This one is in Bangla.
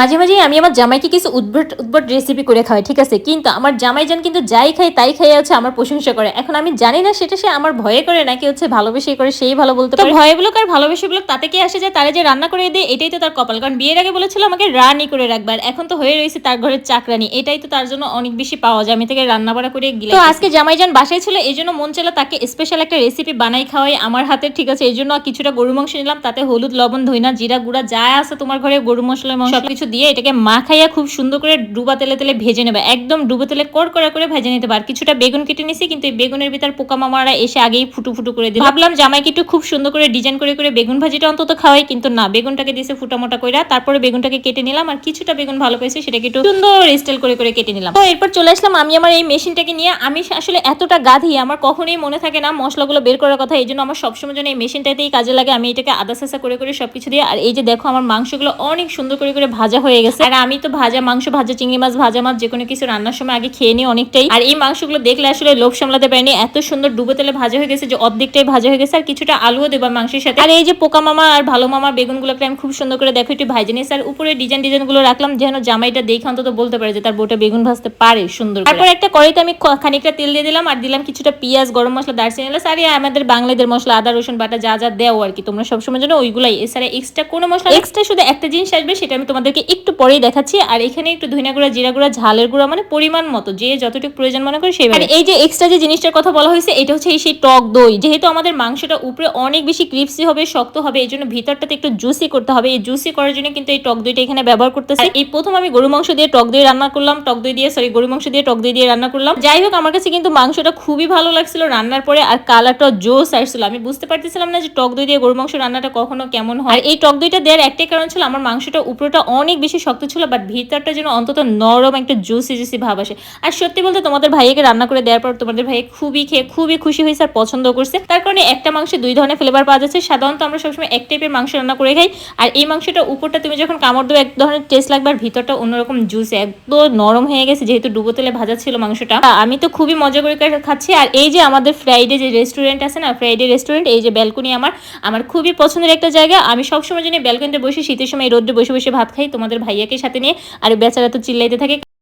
মাঝে মাঝে আমি আমার জামাইকে কিছু উদ্ভট উদ্ভট রেসিপি করে খাওয়াই ঠিক আছে? কিন্তু আমার জামাই যান কিন্তু যাই খাই তাই খাই হচ্ছে আমার প্রশংসা করে। এখন আমি জানি না সেটা সে আমার ভয়ে করে নাকি হচ্ছে ভালোবেসে করে সেই ভালো বলতে পারে। ভয়ে বলুক আর ভালোবেসে বলুক তাতে কি আসে যায় তারা যে রান্না করে দেয় এটাই তো তার কপাল। কারণ বিয়ের আগে বলেছিল আমাকে রানি করে রাখবার এখন তো হয়ে রয়েছে তার ঘরের চাকরানি। এটাই তো তার জন্য অনেক বেশি পাওয়া যায়। আমি থেকে রান্না বাড়া করে গিয়ে তো আজকে জামাইজান বাসায় ছিল এই জন্য মন চাইলো তাকে স্পেশাল একটা রেসিপি বানাই খাওয়াই আমার হাতে ঠিক আছে? এই জন্য কিছুটা গরু মাংস নিলাম তাতে হলুদ লবণ ধইনা জিরা গুঁড়া যা আছে তোমার ঘরে গরু মশলা সব কিছু দিয়ে এটাকে মাখাইয়া খুব সুন্দর করে ডুবা তেলে তেলে ভেজে নেবে। একদম ডুবো তেলে কর করে ভেজে নিতে পার। কিছুটা বেগুন কেটে নিছি, কিন্তু এই বেগুনের ভিতর পোকা মামারা এসে আগেই ফুটু ফুটু করে দিল। ভাবলাম জামাইকে একটু খুব সুন্দর করে ডিজাইন করে করে বেগুন ভাজিটা অন্তত খাওয়াই, কিন্তু না, বেগুনটাকে দিয়েছে ফুটা মোটা করে তারপরে বেগুনটাকে কেটে নিলাম আর কিছুটা বেগুন ভালো পেয়েছে সেটাকে একটু সুন্দর স্টাইল করে করে কেটে নিলাম। তো এরপর চলে আসলাম আমি আমার এই মেশিনটাকে নিয়ে। আমি আসলে এতটা গাধি, আমার কখনোই মনে থাকে না মশলাগুলো বের করার কথা, এই জন্য আমার সবসময় জন্য এই মেশিনটাতেই কাজে লাগে। আমি এটাকে আদা সাসা করে করে সবকিছু দিয়ে, আর এই যে দেখো আমার মাংসগুলো অনেক সুন্দর করে করে ভাজা হয়ে গেছে। আর আমি তো ভাজা মাংস ভাজা চিংড়ি মাছ ভাজা মাছ যে কোনো কিছু রান্নার সময় আগে খেয়ে নিই অনেকটাই। আর এই মাংসগুলো দেখলে আসলে লোভ সামলাতে পারিনি। এত সুন্দর ডুবো তেলে ভাজা হয়ে গেছে যে অর্ধেকটাই ভাজা হয়ে গেছে। আর কিছুটা আলুও দেবা মাংসের সাথে। আর এই যে পোকা মামা আর ভালো মামা বেগুনগুলোকে আমি খুব সুন্দর করে দেখো একটু ভাজে নিয়েছি। আর উপরে ডিজাইন ডিজাইনগুলো রাখলাম যেন জামাইটা দেখে অন্তত বলতে পারে যে তার বউটা বেগুন ভাজতে পারে সুন্দর তারপর একটা কড়াইতে আমি খানিকটা তেল দিয়ে দিলাম আর দিলাম কিছুটা পেঁয়াজ গরম মশলা দারচিনি এলাচ আর আমাদের বাংলাদের মশলা আদা রসুন বাটা যা যা দেও আর কি। তোমরা সবসময় জন্য ওইগুলাই। এছাড়া এক্সট্রা কোনো মশলা এক্সট্রা শুধু একটা জিনিস আসবে সেটা আমি তোমাদেরকে একটু পরেই দেখাচ্ছি। আর এখানে একটু ধনিয়া গুঁড়া জিরা গুঁড়া ঝালের গুঁড়া মানে পরিমাণ মতো যে যতটুকু প্রয়োজন মনে করে সেইভাবে আর এই যে এক্সট্রা যে জিনিসটার কথা বলা হয়েছে এটা হচ্ছে এই সেই টক দই। যেহেতু আমাদের মাংসটা উপরে অনেক বেশি ক্রিপসি হবে শক্ত হবে এই জন্য ভিতরটাতে একটু জুসি করতে হবে। এই জুসি করার জন্য কিন্তু এই টক দইটা এখানে ব্যবহার করতেছি। এই প্রথম আমি গরু মাংস দিয়ে টক দই রান্না করলাম টক দই দিয়ে সরি গরু মাংস দিয়ে টক দই দিয়ে রান্না করলাম। যাই হোক আমার কাছে কিন্তু মাংসটা খুবই ভালো লাগছিল রান্নার পরে আর কালারটা জোস আসছিল। আমি বুঝতে পারতেছিলাম না যে টক দই দিয়ে গরু মাংস রান্নাটা কখনো কেমন হয়। আর এই টক দইটা দেওয়ার একটাই কারণ ছিল আমার মাংসটা উপরেটা অনেক বেশি শক্ত ছিল বাট ভিতরটা যেন অন্তত নরম একটা জুসি জুসি ভাব আসে। আর সত্যি বলতে তোমাদের ভাইয়াকে রান্না করে দেওয়ার পর তোমাদের ভাইয়া খুবই খেয়ে, খুবই খুশি হয়েছে আর পছন্দ করছে। তার কারণে একটা মাংসে দুই ধরনের ফ্লেভার পাওয়া যাচ্ছে। সাধারণত আমরা সবসময় এক টাইপের মাংস রান্না করে খাই, আর এই মাংসটা উপরটা তুমি যখন কামড় দেবে, এক ধরনের টেস্ট লাগবে আর ভিতরটা অন্যরকম জুস একদম নরম হয়ে গেছে যেহেতু ডুবো তেলে ভাজা ছিল মাংসটা। আমি তো খুবই মজা করে খাচ্ছি। আর এই যে আমাদের ফ্রাইডে যে রেস্টুরেন্ট আছে না ফ্রাইডে রেস্টুরেন্ট এই যে ব্যালকনি আমার আমার খুবই পছন্দের একটা জায়গা। আমি সবসময় জন্য ব্যালকনিতে বসে শীতের সময় রোদ্রে বসে বসে ভাত খাই তোমাদের ভাইয়াকে সাথে নিয়ে আর বেচারা তো চিল্লাইতে থাকে।